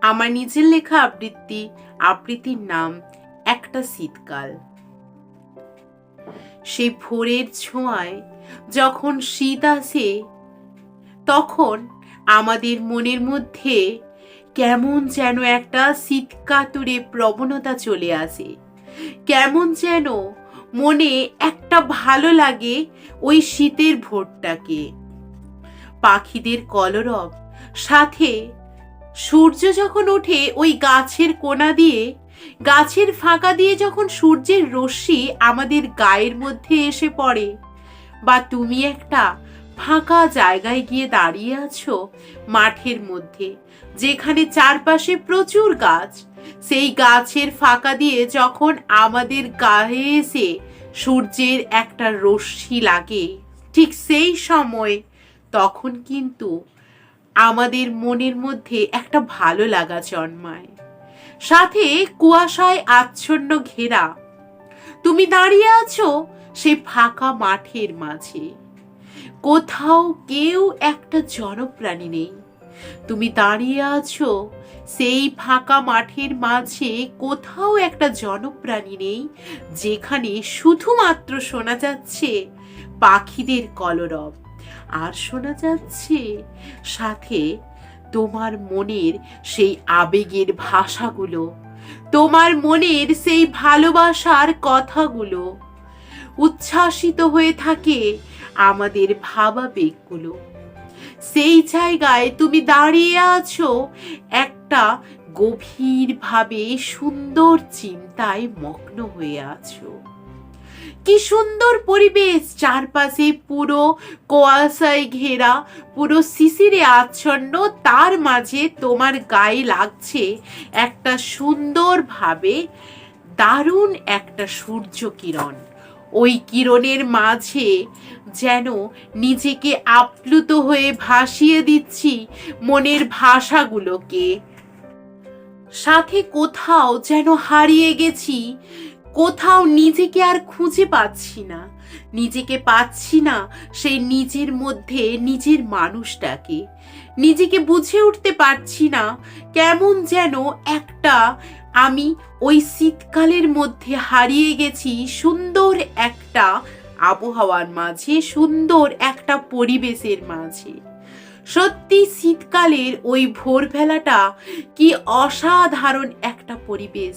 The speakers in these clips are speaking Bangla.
আমার নিজের লেখা আবৃত্তি, আবৃত্তির নাম একটা শীতকাল। সেই ভোরের ছোঁয়ায় যখন শীত আসে, তখন আমাদের মনের মধ্যে কেমন যেন একটা শীতকাতুরে প্রবণতা চলে আসে। কেমন যেন মনে একটা ভালো লাগে ওই শীতের ভোরটাকে। পাখিদের কলরব সাথে সূর্য যখন ওঠে, ওই গাছের কোনা দিয়ে, গাছের ফাঁকা দিয়ে যখন সূর্যের রশ্মি আমাদের গায়ের মধ্যে এসে পড়ে, বা তুমি একটা ফাঁকা জায়গায় গিয়ে দাঁড়িয়ে আছো মাঠের মধ্যে, যেখানে চারপাশে প্রচুর গাছ, সেই গাছের ফাঁকা দিয়ে যখন আমাদের গায়ে এসে সূর্যের একটা রশ্মি লাগে, ঠিক সেই সময় তখন কিন্তু আমাদের মনের মধ্যে একটা ভালো লাগা জন্মায়। সাথে কুয়াশায় আচ্ছন্ন ঘেরা। তুমি দাঁড়িয়ে আছো সে ফাঁকা মাঠের মাঝে। কোথাও কেউ একটা জনপ্রাণী নেই। তুমি দাঁড়িয়ে আছো সেই ফাঁকা মাঠের মাঝে কোথাও একটা জনপ্রাণী নেই, যেখানে শুধুমাত্র শোনা যাচ্ছে পাখিদের কলরব। আর শোনা যাচ্ছে, সাথে তোমার মনের সেই আবেগের ভাষাগুলো, তোমার মনের সেই ভালোবাসার কথাগুলো, উচ্ছ্বাসিত হয়ে থাকে আমাদের ভাবাবেগগুলো। সেই জায়গায় তুমি দাঁড়িয়ে আছো একটা গভীরভাবে সুন্দর চিন্তায় মগ্ন হয়ে আছো। কি সুন্দর পরিবেশ। চারপাশে পুরো কুয়াশায় ঘেরা, পুরো শিশিরে আচ্ছন্ন, তার মাঝে তোমার গায়ে লাগছে একটা সুন্দরভাবে দারুণ একটা সূর্য কিরণ ওই কিরণের মাঝে যেন নিজেকে আপ্লুত হয়ে ভাসিয়ে দিচ্ছি মনের ভাষাগুলোকে। সাথে কোথাও যেন হারিয়ে গেছি কোথাও নিজেকে আর খুঁজে পাচ্ছি না। নিজেকে পাচ্ছি না সেই নিজের মধ্যে, নিজের মানুষটাকে। নিজেকে বুঝে উঠতে পারছি না কেমন যেন একটা আমি ওই শীতকালের মধ্যে হারিয়ে গেছি সুন্দর একটা আবহাওয়ার মাঝে, সুন্দর একটা পরিবেশের মাঝে। সত্যি শীতকালের ওই ভোরবেলাটা কি অসাধারণ একটা পরিবেশ।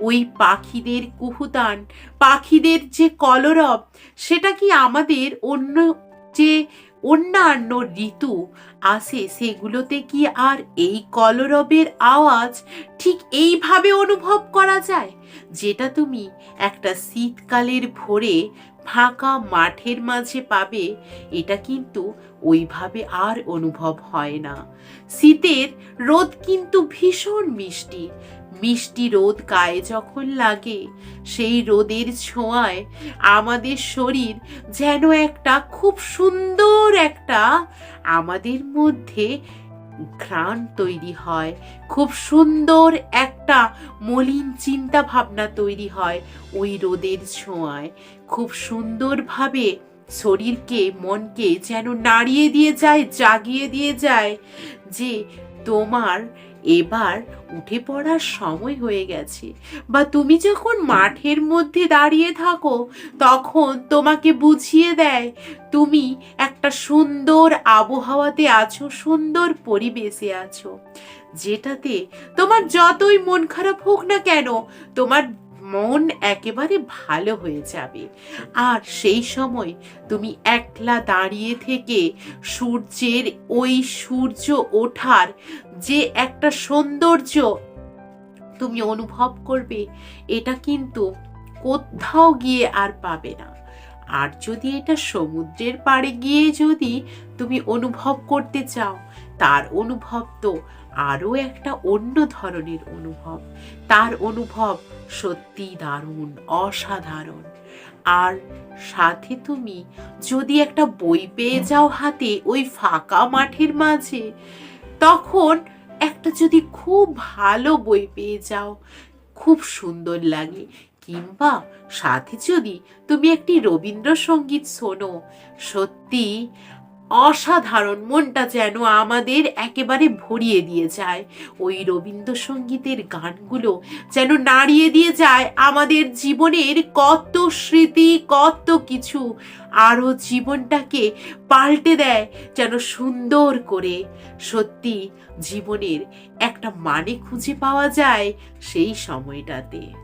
ওই পাখিদের কুহুতান, পাখিদের যে কলরব, সেটা কি আমাদের অন্য যে অন্যান্য ঋতু আসে সেগুলোতে কি আর এই কলরবের আওয়াজ ঠিক এইভাবে অনুভব করা যায়? যেটা তুমি একটা শীতকালের ভোরে ফাঁকা মাঠের মাঝে পাবে, এটা কিন্তু ওইভাবে আর অনুভব হয় না। শীতের রোদ কিন্তু ভীষণ মিষ্টি। মিষ্টি রোদ গায়ে যখন লাগে, সেই রোদের ছোঁয়ায় আমাদের শরীর যেন একটা খুব সুন্দর একটা আমাদের মধ্যে ঘ্রাণ তৈরি হয়। খুব সুন্দর একটা মলিন চিন্তা ভাবনা তৈরি হয় ওই রোদের ছোঁয়ায়। খুব সুন্দরভাবে শরীরকে, মনকে যেন নাড়িয়ে দিয়ে যায়, জাগিয়ে দিয়ে যায় যে তোমার এবার উঠে পড়ার সময় হয়ে গেছে। বা তুমি যখন মাঠের মধ্যে দাঁড়িয়ে থাকো, তখন তোমাকে বুঝিয়ে দেয়, তুমি একটা সুন্দর আবহাওয়াতে আছো, সুন্দর পরিবেশে আছো। যেটাতে তোমার যতই মন খারাপ হোক না কেন, তোমার মন একেবারে ভালো হয়ে যাবে। আর সেই সময় তুমি একলা দাঁড়িয়ে থেকে সূর্যের ওই সূর্য ওঠার যে একটা সৌন্দর্য তুমি অনুভব করবে, এটা কিন্তু কোথাও গিয়ে আর পাবে না। আর যদি এটা সমুদ্রের পাড়ে গিয়ে যদি তুমি অনুভব করতে চাও, তার অনুভব তো আরও একটা অন্য ধরনের অনুভব। তার অনুভব সত্যি দারুণ, অসাধারণ। আর সাথে তুমি যদি একটা বই পেয়ে যাও হাতে ওই ফাঁকা মাঠের মাঝে, তখন একটা যদি খুব ভালো বই পেয়ে যাও, খুব সুন্দর লাগে। কিংবা সাথে যদি তুমি একটি রবীন্দ্রসঙ্গীত শোনো, সত্যি অসাধারণ মনটা যেন আমাদের একেবারে ভরিয়ে দিয়ে যায়। ওই রবীন্দ্রসঙ্গীতের গানগুলো যেন নাড়িয়ে দিয়ে যায় আমাদের জীবনের কত স্মৃতি, কত কিছু আরও জীবনটাকে পাল্টে দেয় যেন সুন্দর করে। সত্যি জীবনের একটা মানে খুঁজে পাওয়া যায় সেই সময়টাতে।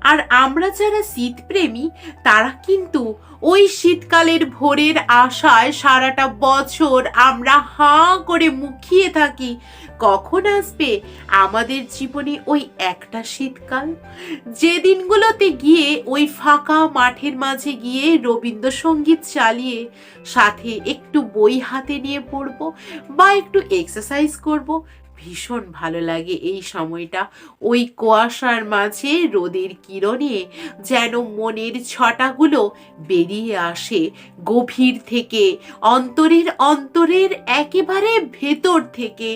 আর আমরা যারা শীতপ্রেমী, তারা কিন্তু ওই শীতকালের ভোরের আশায় সারাটা বছর আমরা হাঁ করে মুখিয়ে থাকি। কখন আসবে আমাদের জীবনে ওই একটা শীতকাল? যে দিনগুলোতে গিয়ে ওই ফাঁকা মাঠের মাঝে গিয়ে রবীন্দ্রসঙ্গীত চালিয়ে, সাথে একটু বই হাতে নিয়ে পড়ব বা একটু এক্সারসাইজ করব ভীষণ ভালো লাগে এই সময়টা। ওই কুয়াশার মাঝে রোদের কিরণে যেন মনের ছটাগুলো বেরিয়ে আসে। গভীর থেকে, অন্তরের অন্তরের একেবারে ভেতর থেকে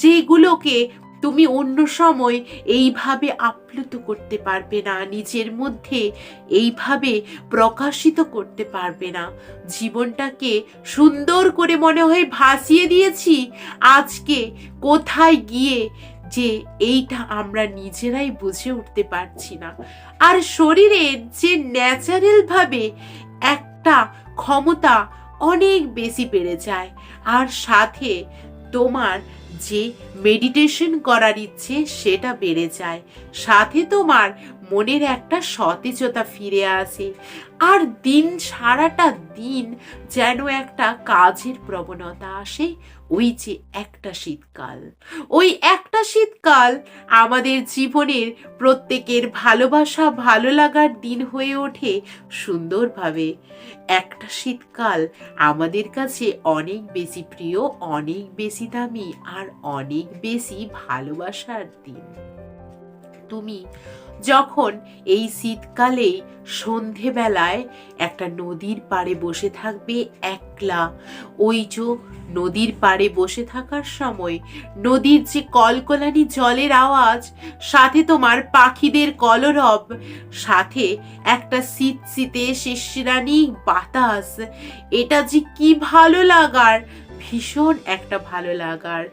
যেগুলোকে তুমি অন্য সময় এইভাবে আপ্লুত করতে পারবে না, নিজের মধ্যে এইভাবে প্রকাশিত করতে পারবে না। জীবনটাকে সুন্দর করে মনে হয় ভাসিয়ে দিয়েছি। আজকে কোথায় গিয়ে যে এইটা আমরা নিজেরাই বুঝে উঠতে পারছি না। আর শরীরের যে ন্যাচারালভাবে একটা ক্ষমতা অনেক বেশি বেড়ে যায়। আর সাথে তোমার যে মেডিটেশন করার ইচ্ছে সেটা বেড়ে যায়। সাথে তোমার মনের একটা সতেজতা ফিরে আসে। আর দিন সারাটা দিন যেন একটা কাজের প্রবণতা আসে ওই যে একটা শীতকাল, ওই একটা শীতকাল আমাদের জীবনের প্রত্যেকের ভালোবাসা, ভালো লাগার দিন হয়ে ওঠে সুন্দরভাবে। একটা শীতকাল আমাদের কাছে অনেক বেশি প্রিয়, অনেক বেশি দামি আর অনেক বেশি ভালোবাসার দিন। তুমি যখন এই শীতকালে সন্ধেবেলায় একটা নদীর পাড়ে বসে থাকবে একলা, ওই যে নদীর পাড়ে বসে থাকার সময় নদীর যে কলকলানি জলের আওয়াজ, সাথে তোমার পাখিদের কলরব, সাথে একটা শীত শীতে শিশিরানি বাতাস, এটা যে কি ভালো লাগার, ভীষণ একটা ভালো লাগার।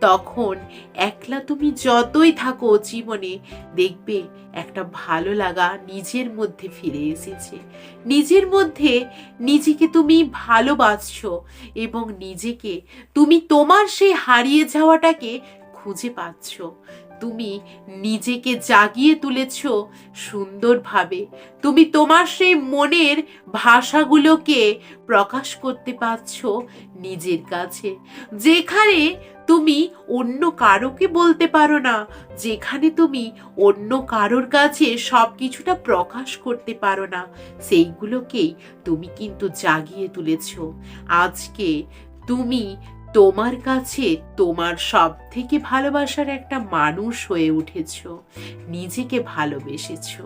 তখন একলা তুমি যতই থাকো জীবনে, দেখবে একটা ভালো লাগা নিজের মধ্যে ফিরে এসেছে। নিজের মধ্যে নিজেকে তুমি ভালোবাসছো এবং নিজেকে তুমি তোমার সেই হারিয়ে যাওয়াটাকে খুঁজে পাচ্ছ। তুমি নিজেকে জাগিয়ে তুলেছ সুন্দরভাবে। তুমি তোমার সেই মনের ভাষাগুলোকে প্রকাশ করতে পারছ নিজের কাছে। যেখানে তুমি অন্য কারোকে বলতে পারো না। যেখানে তুমি অন্য কারোর কাছে সব কিছুটা প্রকাশ করতে পারো না, সেইগুলোকেই তুমি কিন্তু জাগিয়ে তুলেছ। আজকে তুমি তোমার কাছে তোমার সব থেকে ভালোবাসার একটা মানুষ হয়ে উঠেছ, নিজেকে ভালোবেসেছো।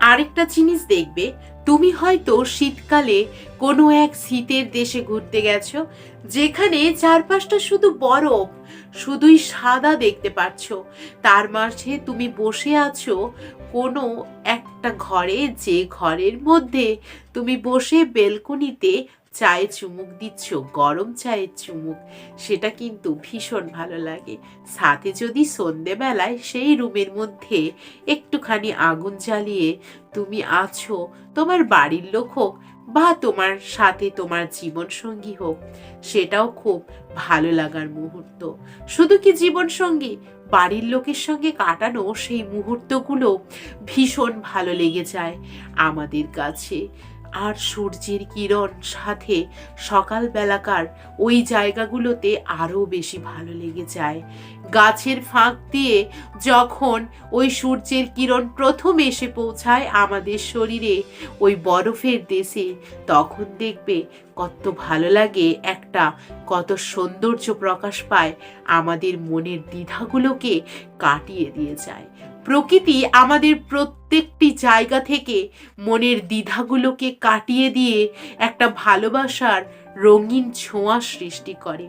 আরেকটা জিনিস দেখবে, তুমি হয়তো শীতকালে কোনো এক শীতের দেশে ঘুরতে গেছো, যেখানে চারপাশটা শুধু বরফ, শুধুই সাদা দেখতে পাচ্ছ। তার মাঝে তুমি বসে আছো কোনো একটা ঘরে, যে ঘরের মধ্যে তুমি বসে বেলকনিতে চায়ে চুমুক দিচ্ছ, গরম চায়ের চুমুক, সেটা কিন্তু ভীষণ ভালো লাগে। সাথে যদি সন্ধেবেলায় সেই রুমের মধ্যে একটুখানি আগুন জ্বালিয়ে তুমি আছো, তোমার বাড়ির লোক হোক বা তোমার সাথে তোমার জীবন সঙ্গী হোক, সেটাও খুব ভালো লাগার মুহূর্ত। শুধু কি জীবন সঙ্গী বাড়ির লোকের সঙ্গে কাটানো সেই মুহূর্তগুলো ভীষণ ভালো লেগে যায় আমাদের কাছে। আর সূর্যের কিরণ সাথে সকালবেলাকার ওই জায়গাগুলোতে আরও বেশি ভালো লেগে যায়। গাছের ফাঁক দিয়ে যখন ওই সূর্যের কিরণ প্রথম এসে পৌঁছায় আমাদের শরীরে, ওই বরফের দেশে, তখন দেখবে কত ভালো লাগে একটা, কত সৌন্দর্য প্রকাশ পায়, আমাদের মনের দ্বিধাগুলোকে কাটিয়ে দিয়ে যায়। প্রকৃতি আমাদের প্রত্যেকটি জায়গা থেকে মনের দ্বিধাগুলোকে কাটিয়ে দিয়ে একটা ভালোবাসার রঙিন ছোঁয়া সৃষ্টি করে।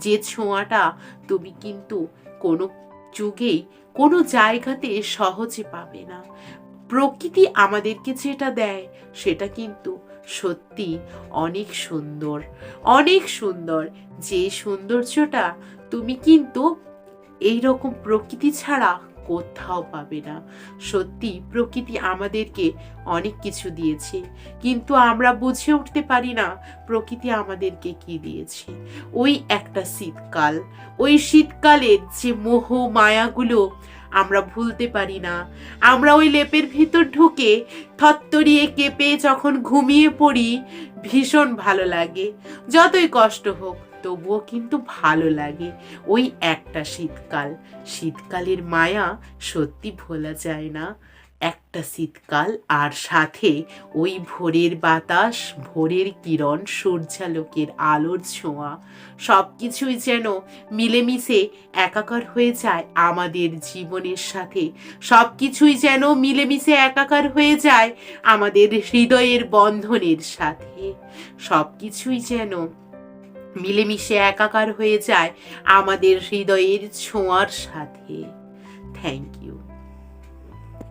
যে ছোঁয়াটা তুমি কিন্তু কোনো যুগেই, কোনো জায়গাতে সহজে পাবে না। প্রকৃতি আমাদেরকে যেটা দেয়, সেটা কিন্তু সত্যি অনেক সুন্দর অনেক সুন্দর। যে সৌন্দর্যটা তুমি কিন্তু এই রকম প্রকৃতি ছাড়া কোথাও পাবে না। সত্যি, প্রকৃতি আমাদেরকে অনেক কিছু দিয়েছে, কিন্তু আমরা বুঝে উঠতে পারি না প্রকৃতি আমাদেরকে কি দিয়েছে। ওই একটা শীতকাল, ওই শীতকালের যে মোহ মায়াগুলো আমরা ভুলতে পারি না। আমরা ওই লেপের ভিতর ঢুকে থত্তরিয়ে কেঁপে যখন ঘুমিয়ে পড়ি, ভীষণ ভালো লাগে। যতই কষ্ট হোক তবুও কিন্তু ভালো লাগে। ওই একটা শীতকাল, শীতকালের মায়া সত্যি ভোলা যায় না। একটা শীতকাল আর সাথে ওই ভোরের বাতাস, ভোরের কিরণ, সূর্যালোকের আলোর ছোঁয়া সব কিছুই যেন মিলেমিশে একাকার হয়ে যায় আমাদের জীবনের সাথে। সব কিছুই যেন মিলেমিশে একাকার হয়ে যায় আমাদের হৃদয়ের বন্ধনের সাথে। সব কিছুই যেন মিলেমিশে একাকার হয়ে যায় আমাদের হৃদয়ের ছোঁয়ার সাথে। Thank you